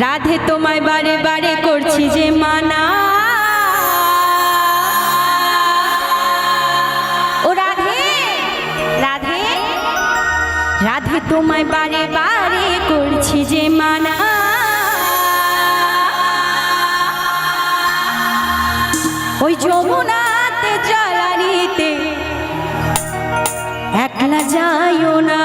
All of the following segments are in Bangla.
রাধে তোমায় বারে বারে করছি যে মানা। ও রাধে রাধে। রাধে তোমায় বারে বারে করছি যে মানা। ওই যমুনাতে জলানিতে একলা যাইও না।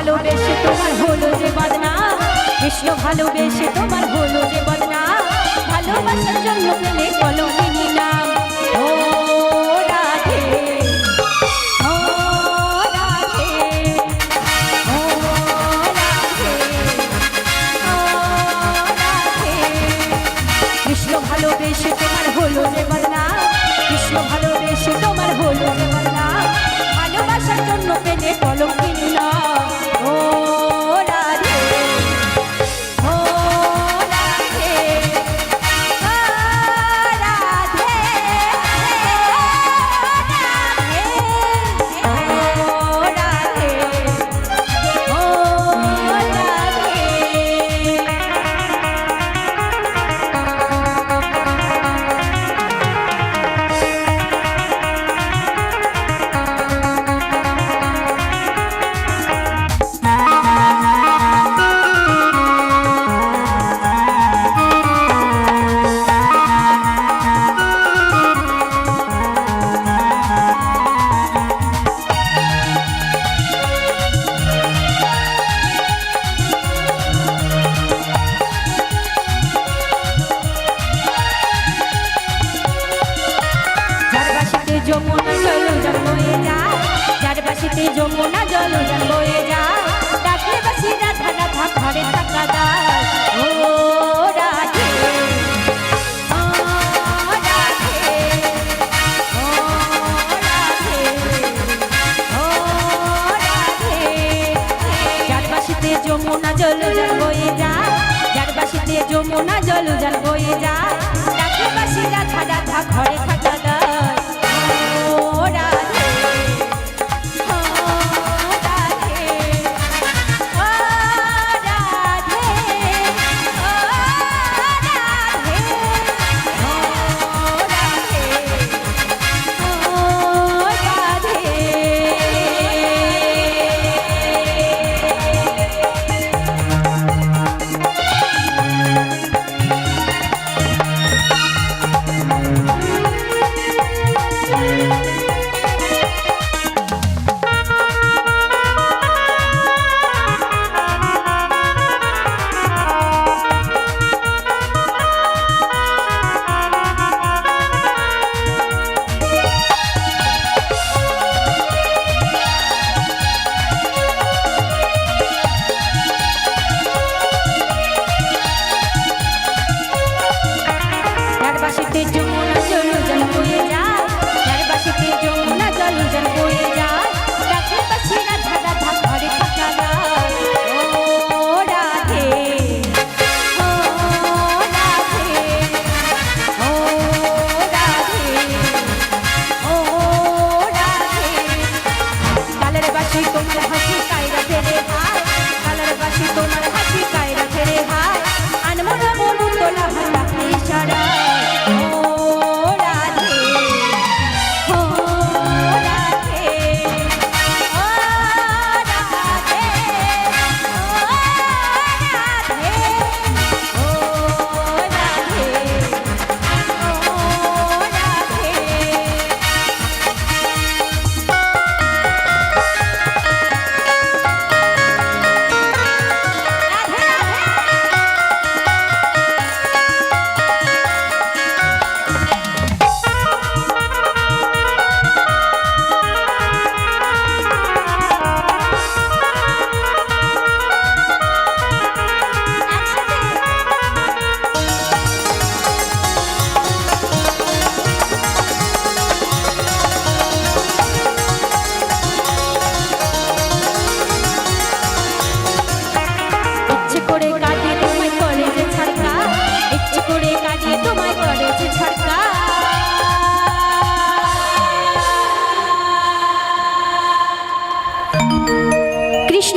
ভালোবেসে তোমার হলো যে বদনা। কৃষ্ণ ভালোবেসে তোমার হলো যে বদনা। ভালোবাসার জন্য প্রেমে কলমিনী নাম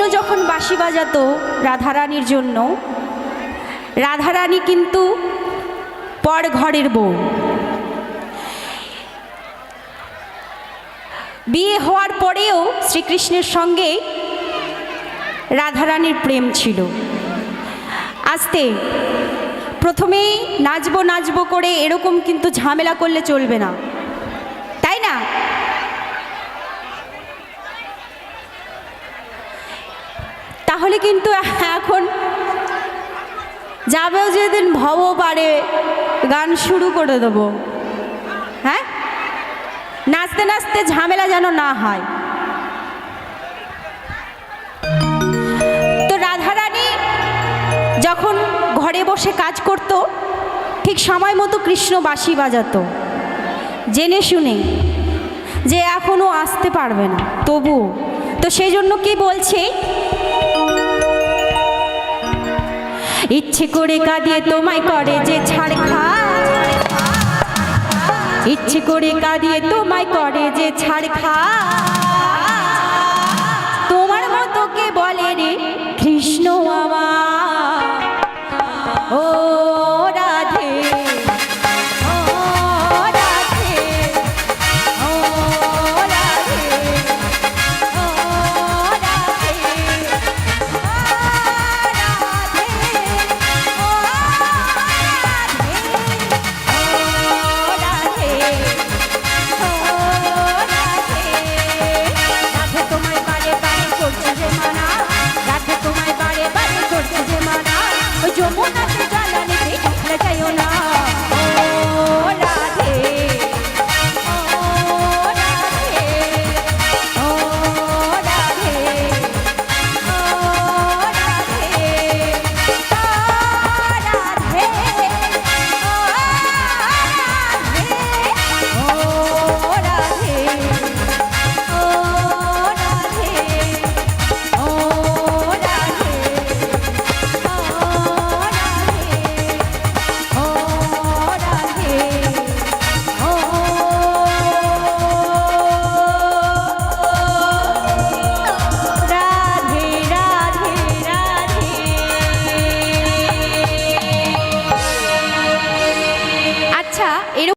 যখন বাঁশি বাজাতো রাধারানীর জন্য, রাধারানী কিন্তু পর ঘরের বউ। বিয়ে হওয়ার পরেও শ্রীকৃষ্ণের সঙ্গে রাধারানীর প্রেম ছিল। আসতে প্রথমেই নাচবো নাচবো করে এরকম কিন্তু ঝামেলা করলে চলবে না। তাই না? তাহলে কিন্তু এখন যাবেও যেদিন ভব পারে, গান শুরু করে দেবো। হ্যাঁ? নাচতে নাচতে ঝামেলা যেন না হয়। তো রাধারানী যখন ঘরে বসে কাজ করত, ঠিক সময় মতো কৃষ্ণ বাঁশি বাজাতো। জেনে শুনে যে এখনও আসতে পারবে না তবু তো সেই জন্য কি বলছে ইচ্ছে করে কাঁদিয়ে তোমায় করে যে ছাড় খা। ইচ্ছে করে কাঁদিয়ে তোমায় করে যে ছাড় খা। তোমার মতো কে বলে রে? কৃষ্ণ বাবা ও